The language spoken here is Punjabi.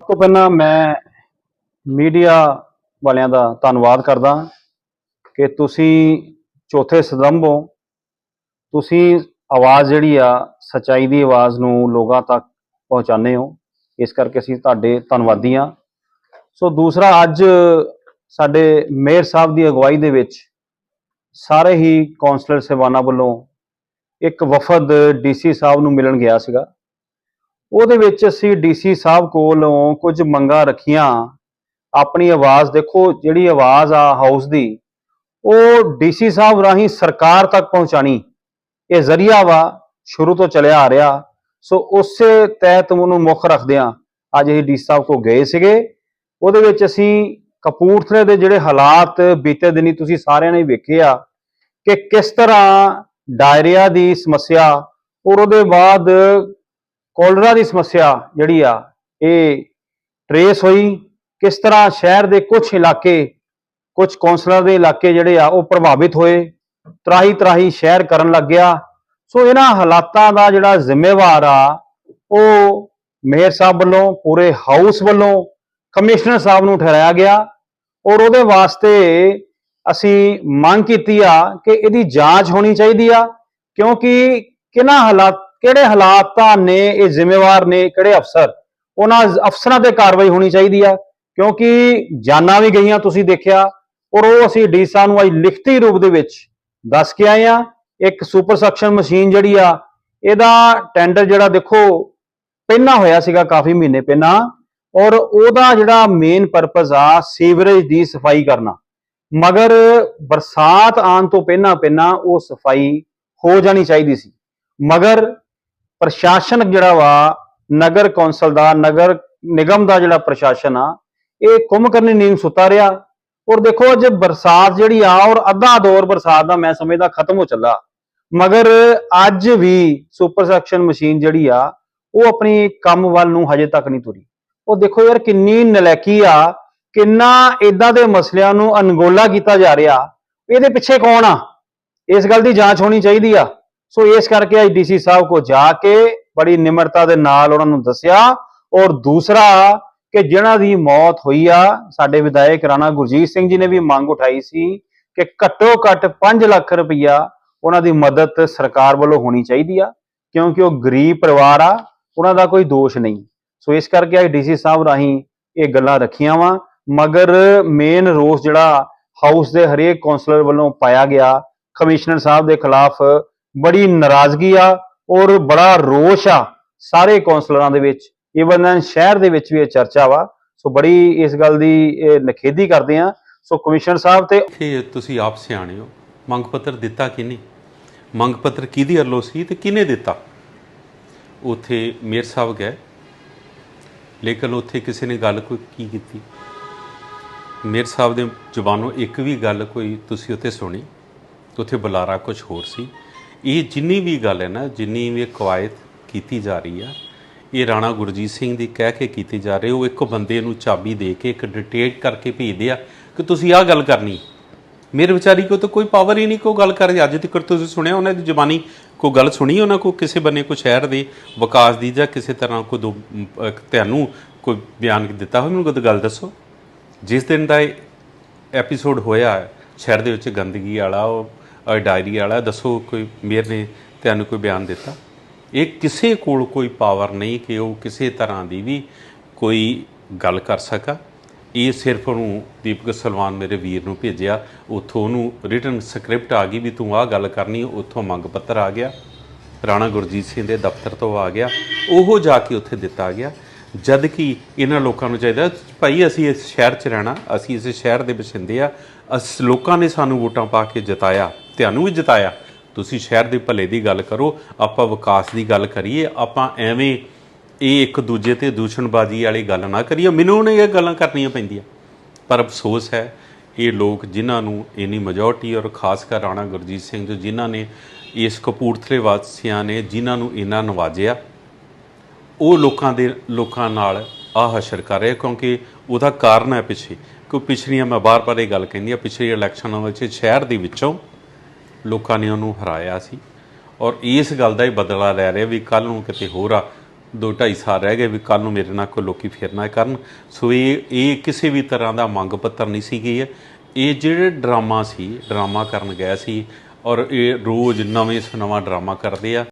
ਤੋਂ ਪਹਿਲਾਂ ਮੈਂ ਮੀਡੀਆ ਵਾਲਿਆਂ ਦਾ ਧੰਨਵਾਦ ਕਰਦਾ ਕਿ ਤੁਸੀਂ ਚੌਥੇ ਸਦੰਭ ਹੋ। ਤੁਸੀਂ ਆਵਾਜ਼ ਜਿਹੜੀ ਆ, ਸਚਾਈ ਦੀ ਆਵਾਜ਼ ਨੂੰ ਲੋਕਾਂ ਤੱਕ ਪਹੁੰਚਾਉਂਦੇ ਹੋ। ਇਸ ਕਰਕੇ ਅਸੀਂ ਤੁਹਾਡੇ ਧੰਨਵਾਦੀ ਹਾਂ। ਸੋ ਦੂਸਰਾ, ਅੱਜ ਸਾਡੇ ਮੇਅਰ ਸਾਹਿਬ ਦੀ ਅਗਵਾਈ ਦੇ ਵਿੱਚ ਸਾਰੇ ਹੀ ਕੌਂਸਲਰ ਸਹਿਬਾਨਾਂ ਵੱਲੋਂ ਇੱਕ ਵਫਦ ਡੀਸੀ ਸਾਹਿਬ ਨੂੰ ਮਿਲਣ ਗਿਆ ਸੀਗਾ। ਉਹਦੇ ਵਿੱਚ ਅਸੀਂ ਡੀਸੀ ਸਾਹਿਬ ਕੋਲੋਂ ਕੁਝ ਮੰਗਾਂ ਰੱਖੀਆਂ। ਆਪਣੀ ਆਵਾਜ਼ ਦੇਖੋ, ਜਿਹੜੀ ਆਵਾਜ਼ ਆ ਹਾਊਸ ਦੀ, ਉਹ ਡੀਸੀ ਸਾਹਿਬ ਰਾਹੀਂ ਸਰਕਾਰ ਤੱਕ ਪਹੁੰਚਾਣੀ। ਇਹ ਜ਼ਰੀਆ ਵਾ, ਸ਼ੁਰੂ ਤੋਂ ਚੱਲਿਆ ਆ ਰਿਹਾ। ਸੋ ਉਸੇ ਤਹਿਤ ਉਹਨੂੰ ਮੁੱਖ ਰੱਖਦਿਆਂ ਅੱਜ ਇਹ ਡੀਸੀ ਸਾਹਿਬ ਕੋ ਗਏ ਸੀਗੇ। ਉਹਦੇ ਵਿੱਚ ਅਸੀਂ ਕਪੂਰਥਲੇ ਦੇ ਜਿਹੜੇ ਹਾਲਾਤ ਬੀਤੇ ਦਿਨੀ ਤੁਸੀਂ ਸਾਰਿਆਂ ਨੇ ਵੇਖੇ ਆ ਕਿ ਕਿਸ ਤਰ੍ਹਾਂ ਡਾਇਰੀਆ ਦੀ ਸਮੱਸਿਆ ਔਰ ਉਹਦੇ ਬਾਅਦ ਕੋਲਰਾ ਦੀ ਸਮੱਸਿਆ ਜਿਹੜੀ ਆ, ਇਹ ਟਰੇਸ ਹੋਈ। ਕਿਸ ਤਰ੍ਹਾਂ ਸ਼ਹਿਰ ਦੇ ਕੁਝ ਇਲਾਕੇ ਕੁਝ ਕੌਂਸਲਰ ਦੇ ਇਲਾਕੇ ਜਿਹੜੇ ਆ, ਉਹ ਪ੍ਰਭਾਵਿਤ ਹੋਏ ਤਰਾਹੀ ਤਰਾਹੀ ਸ਼ਹਿਰ ਕਰਨ ਲੱਗ ਗਿਆ। ਸੋ ਇਹਨਾਂ ਹਾਲਾਤਾਂ ਦਾ ਜਿਹੜਾ ਜ਼ਿੰਮੇਵਾਰ ਆ, ਉਹ ਮੇਅਰ ਸਾਹਿਬ ਵੱਲੋਂ, ਪੂਰੇ ਹਾਊਸ ਵੱਲੋਂ ਕਮਿਸ਼ਨਰ ਸਾਹਿਬ ਨੂੰ ਠਹਿਰਾਇਆ ਗਿਆ ਔਰ ਉਹਦੇ ਵਾਸਤੇ ਅਸੀਂ ਮੰਗ ਕੀਤੀ ਆ ਕਿ ਇਹਦੀ ਜਾਂਚ ਹੋਣੀ ਚਾਹੀਦੀ ਆ, ਕਿਉਂਕਿ ਕਿਹਨਾਂ ਹਾਲਾਤ, ਕਿਹੜੇ ਹਾਲਾਤਾਂ ਨੇ ਇਹ ਜ਼ਿੰਮੇਵਾਰ ਨੇ, ਕਿਹੜੇ ਅਫਸਰ? ਉਹਨਾਂ ਅਫਸਰਾਂ ਤੇ ਕਾਰਵਾਈ ਹੋਣੀ ਚਾਹੀਦੀ ਆ, ਕਿਉਂਕਿ ਜਾਨਾਂ ਵੀ ਗਈਆਂ ਤੁਸੀਂ ਦੇਖਿਆ, ਔਰ ਉਹ ਅਸੀਂ ਡੀਸਾ ਨੂੰ ਅੱਜ ਲਿਖਤੀ ਰੂਪ ਦੇ ਵਿੱਚ ਦੱਸ ਕੇ ਆਏ ਆ। ਇੱਕ ਸੁਪਰ ਸਕਸ਼ਨ ਮਸ਼ੀਨ ਜਿਹੜੀ ਆ, ਇਹਦਾ ਟੈਂਡਰ ਜਿਹੜਾ ਦੇਖੋ, ਪਹਿਲਾਂ ਹੋਇਆ ਸੀਗਾ ਕਾਫੀ ਮਹੀਨੇ ਪਹਿਲਾਂ, ਔਰ ਉਹਦਾ ਜਿਹੜਾ ਮੇਨ ਪਰਪਸ ਆ ਸੀਵਰੇਜ ਦੀ ਸਫ਼ਾਈ ਕਰਨਾ। ਮਗਰ ਬਰਸਾਤ ਆਉਣ ਤੋਂ ਪਹਿਲਾਂ ਪਹਿਲਾਂ ਉਹ ਸਫ਼ਾਈ ਹੋ ਜਾਣੀ ਚਾਹੀਦੀ ਸੀ। ਮਗਰ ਪ੍ਰਸ਼ਾਸਨ ਜਿਹੜਾ ਵਾ, ਨਗਰ ਕੌਂਸਲ ਦਾ, ਨਗਰ ਨਿਗਮ ਦਾ ਜਿਹੜਾ ਪ੍ਰਸ਼ਾਸਨ ਆ, ਇਹ ਕੁੰਭ ਕਰਨੀ ਨੀਂਦ ਸੁੱਤਾ ਰਿਹਾ। ਔਰ ਦੇਖੋ ਅੱਜ ਬਰਸਾਤ ਜਿਹੜੀ ਆ, ਔਰ ਅੱਧਾ ਦੌਰ ਬਰਸਾਤ ਦਾ ਮੈਂ ਸਮਝਦਾ ਖਤਮ ਹੋ ਚੱਲਾ। ਮਗਰ ਅੱਜ ਵੀ ਸੁਪਰ ਸੈਕਸ਼ਨ ਮਸ਼ੀਨ ਜਿਹੜੀ ਆ, ਉਹ ਆਪਣੀ ਕੰਮ ਵੱਲ ਨੂੰ ਹਜੇ ਤੱਕ ਨਹੀਂ ਤੁਰੀ। ਉਹ ਦੇਖੋ ਯਾਰ ਕਿੰਨੀ ਨਲੈਕੀ ਆ ਕਿੰਨਾ ਇਦਾਂ ਦੇ ਮਸਲਿਆਂ ਨੂੰ ਅਨਗੋਲਾ ਕੀਤਾ ਜਾ ਰਿਹਾ, ਇਹਦੇ ਪਿੱਛੇ ਕੌਣ ਆ? ਇਸ ਗੱਲ ਦੀ ਜਾਂਚ ਹੋਣੀ ਚਾਹੀਦੀ ਆ। ਸੋ ਇਸ ਕਰਕੇ ਅੱਜ ਡੀਸੀ ਸਾਹਿਬ ਕੋ ਜਾ ਕੇ ਬੜੀ ਨਿਮਰਤਾ ਦੇ ਨਾਲ ਉਹਨਾਂ ਨੂੰ ਦੱਸਿਆ। ਔਰ ਦੂਸਰਾ, ਕਿ ਜਿਹਨਾਂ ਦੀ ਮੌਤ ਹੋਈ ਆ, ਸਾਡੇ ਵਿਧਾਇਕ ਰਾਣਾ ਗੁਰਜੀਤ ਸਿੰਘ ਜੀ ਨੇ ਵੀ ਮੰਗ ਉਠਾਈ ਸੀ ਕਿ ਘੱਟੋ ਘੱਟ 5 ਲੱਖ ਰੁਪਈਆ ਉਹਨਾਂ ਦੀ ਮਦਦ ਸਰਕਾਰ ਵੱਲੋਂ ਹੋਣੀ ਚਾਹੀਦੀ ਆ, ਕਿਉਂਕਿ ਉਹ ਗਰੀਬ ਪਰਿਵਾਰ ਆ, ਉਹਨਾਂ ਦਾ ਕੋਈ ਦੋਸ਼ ਨਹੀਂ। ਸੋ ਇਸ ਕਰਕੇ ਅੱਜ ਡੀਸੀ ਸਾਹਿਬ ਰਾਹੀਂ ਇਹ ਗੱਲਾਂ ਰੱਖੀਆਂ ਵਾ। ਮਗਰ ਮੇਨ ਰੋਸ ਜਿਹੜਾ ਹਾਊਸ ਦੇ ਹਰੇਕ ਕੌਂਸਲਰ ਵੱਲੋਂ ਪਾਇਆ ਗਿਆ ਕਮਿਸ਼ਨਰ ਸਾਹਿਬ ਦੇ ਖਿਲਾਫ ਬੜੀ ਨਾਰਾਜ਼ਗੀ ਆ ਔਰ ਬੜਾ ਰੋਸ਼ ਆ ਸਾਰੇ ਕੌਂਸਲਰਾਂ ਦੇ ਵਿੱਚ ਈਵਨ ਸ਼ਹਿਰ ਦੇ ਵਿੱਚ ਵੀ ਇਹ ਚਰਚਾ ਵਾ, ਸੋ ਬੜੀ ਇਸ ਗੱਲ ਦੀ ਇਹ ਨਖੇਦੀ ਕਰਦੇ ਆ, ਸੋ ਕਮਿਸ਼ਨਰ ਸਾਹਿਬ ਤੇ ਕਿ ਤੁਸੀਂ ਆਪ ਸਿਆਣੇ ਹੋ, ਮੰਗ ਪੱਤਰ ਦਿੱਤਾ ਕਿਹਨੇ? ਮੰਗ ਪੱਤਰ ਕਿਹਦੀ ਅਰਲੋ ਸੀ ਤੇ ਕਿਹਨੇ ਦਿੱਤਾ? ਉਥੇ ਮੇਅਰ ਸਾਹਿਬ ਗਏ, ਲੇਕਿਨ ਉੱਥੇ ਕਿਸੇ ਨੇ ਗੱਲ ਕੋਈ ਕੀ ਕੀਤੀ? ਮੇਰ ਸਾਹਿਬ ਦੇ ਜ਼ੁਬਾਨੋਂ ਇੱਕ ਵੀ ਗੱਲ ਕੋਈ ਤੁਸੀਂ ਉੱਥੇ ਸੁਣੀ? ਉੱਥੇ ਬੁਲਾਰਾ ਕੁਝ ਹੋਰ ਸੀ। ਇਹ ਜਿੰਨੀ ਵੀ ਗੱਲ ਹੈ ਨਾ ਜਿੰਨੀ ਵੀ ਕਵਾਇਤ ਕੀਤੀ ਜਾ ਰਹੀ ਆ ਇਹ ਰਾਣਾ ਗੁਰਜੀਤ ਸਿੰਘ ਦੀ ਕਹਿ ਕੇ ਕੀਤੀ ਜਾ ਰਹੀ ਉਹ ਇੱਕ ਬੰਦੇ ਨੂੰ ਚਾਬੀ ਦੇ ਕੇ ਇੱਕ ਡਿਟੇਟ ਕਰਕੇ ਭੇਜਦੇ ਆ ਕਿ ਤੁਸੀਂ ਆਹ ਗੱਲ ਕਰਨੀ। ਮੇਰੇ ਵਿਚਾਰੀ ਕੋ ਤਾਂ ਕੋਈ ਪਾਵਰ ਹੀ ਨਹੀਂ ਕੋਈ ਗੱਲ ਕਰ ਅੱਜ ਤੱਕ ਤੁਸੀਂ ਸੁਣਿਆ ਉਹਨਾਂ ਦੀ ਜ਼ਬਾਨੀ ਕੋਈ ਗੱਲ ਸੁਣੀ ਉਹਨਾਂ ਕੋ? ਕਿਸੇ ਬੰਨੇ ਕੋ ਸ਼ਹਿਰ ਦੇ ਵਿਕਾਸ ਦੀ ਜਾਂ ਕਿਸੇ ਤਰ੍ਹਾਂ ਕੋ ਦੋ ਅਮ, ਤੁਹਾਨੂੰ ਕੋਈ ਬਿਆਨ ਦਿੱਤਾ ਹੋਵੇ ਮੈਨੂੰ ਕੋਈ ਗੱਲ ਦੱਸੋ। ਜਿਸ ਦਿਨ ਦਾ ਇਹ ਐਪੀਸੋਡ ਹੋਇਆ, ਸ਼ਹਿਰ ਦੇ ਵਿੱਚ ਗੰਦਗੀ ਵਾਲਾ, ਉਹ ਡਾਇਰੀ ਵਾਲਾ, ਦੱਸੋ ਕੋਈ, ਮੇਅਰ ਨੇ ਤੁਹਾਨੂੰ ਕੋਈ ਬਿਆਨ ਦਿੱਤਾ? ਇਹ ਕਿਸੇ ਕੋਲ ਕੋਈ ਪਾਵਰ ਨਹੀਂ ਕਿ ਉਹ ਕਿਸੇ ਤਰ੍ਹਾਂ ਦੀ ਵੀ ਕੋਈ ਗੱਲ ਕਰ ਸਕਾ। ਇਹ ਸਿਰਫ ਉਹਨੂੰ ਦੀਪਕ ਸਲਵਾਨ ਮੇਰੇ ਵੀਰ ਨੂੰ ਭੇਜਿਆ। ਉੱਥੋਂ ਉਹਨੂੰ ਰਿਟਨ ਸਕ੍ਰਿਪਟ ਆ ਗਈ ਵੀ ਤੂੰ ਆਹ ਗੱਲ ਕਰਨੀ, ਉੱਥੋਂ ਮੰਗ ਪੱਤਰ ਆ ਗਿਆ। ਰਾਣਾ ਗੁਰਜੀਤ ਸਿੰਘ ਦੇ ਦਫ਼ਤਰ ਤੋਂ ਆ ਗਿਆ। ਉਹ ਜਾ ਕੇ ਉੱਥੇ ਦਿੱਤਾ ਗਿਆ। ਜਦ ਕਿ ਇਹਨਾਂ ਲੋਕਾਂ ਨੂੰ ਚਾਹੀਦਾ ਭਾਈ ਅਸੀਂ ਇਸ ਸ਼ਹਿਰ 'ਚ ਰਹਿਣਾ, ਅਸੀਂ ਇਸ ਸ਼ਹਿਰ ਦੇ ਵਸਿੰਦੇ ਆ, ਅਸ ਲੋਕਾਂ ਨੇ ਸਾਨੂੰ ਵੋਟਾਂ ਪਾ ਕੇ ਜਿਤਾਇਆ, ਤੁਹਾਨੂੰ ਵੀ ਜਿਤਾਇਆ। ਤੁਸੀਂ ਸ਼ਹਿਰ ਦੇ ਭਲੇ ਦੀ ਗੱਲ ਕਰੋ, ਆਪਾਂ ਵਿਕਾਸ ਦੀ ਗੱਲ ਕਰੀਏ, ਆਪਾਂ ਐਵੇਂ ਇਹ ਇੱਕ ਦੂਜੇ ਤੇ ਦੂਸ਼ਣਬਾਜ਼ੀ ਵਾਲੀ ਗੱਲ ਨਾ ਕਰੀਏ। ਮੈਨੂੰ ਨੇ ਇਹ ਗੱਲਾਂ ਕਰਨੀਆਂ ਪੈਂਦੀਆਂ। ਪਰ ਅਫਸੋਸ ਹੈ, ਇਹ ਲੋਕ ਜਿਨ੍ਹਾਂ ਨੂੰ ਇੰਨੀ ਮੈਜੋਰਟੀ ਔਰ ਖਾਸ ਕਰ ਰਾਣਾ ਗੁਰਜੀਤ ਸਿੰਘ ਜੋ, ਜਿਨ੍ਹਾਂ ਨੇ ਇਸ ਕਪੂਰਥਲੇ ਵਾਸੀਆਂ ਨੇ, ਜਿਨ੍ਹਾਂ ਨੂੰ ਇਹਨਾਂ ਨਵਾਜਿਆ ਉਹ ਲੋਕਾਂ ਦੇ ਲੋਕਾਂ ਨਾਲ ਆ ਹਸ਼ਰ ਕਰ ਰਿਹਾ ਕਿਉਂਕਿ ਉਹਦਾ ਕਾਰਨ ਹੈ ਪਿੱਛੇ। ਕਿ ਪਿਛਲੀਆਂ ਮੈਂ ਬਾਰ-ਬਾਰ ਇਹ ਗੱਲ ਕਹਿੰਦੀ ਆ ਪਿਛਲੀ ਇਲੈਕਸ਼ਨਾਂ ਵਿੱਚ ਸ਼ਹਿਰ ਦੇ ਵਿੱਚੋਂ ਲੋਕਾਂ ਨੇ ਉਹਨੂੰ ਹਰਾਇਆ ਸੀ ਔਰ ਇਸ ਗੱਲ ਦਾ ਹੀ ਬਦਲਾ ਲੈ ਰਿਹਾ ਵੀ ਕੱਲ ਨੂੰ ਕਿਤੇ ਹੋਰ ਆ, ਦੋ ਢਾਈ ਸਾਲ ਰਹਿ ਗਏ ਵੀ ਕੱਲ ਨੂੰ ਮੇਰੇ ਨਾਲ ਕੋਈ ਲੋਕੀ ਫਿਰ ਨਾ ਕਰਨ। ਸੋ ਇਹ ਇਹ ਕਿਸੇ ਵੀ ਤਰ੍ਹਾਂ ਦਾ ਮੰਗ ਪੱਤਰ ਨਹੀਂ ਸੀ ਗਈ। ਇਹ ਜਿਹੜੇ ਡਰਾਮਾ ਸੀ, ਡਰਾਮਾ ਕਰਨ ਗਿਆ ਸੀ ਔਰ ਇਹ ਰੋਜ਼ ਨਵੇਂ ਤੋਂ ਨਵਾਂ ਡਰਾਮਾ ਕਰਦੇ ਆ।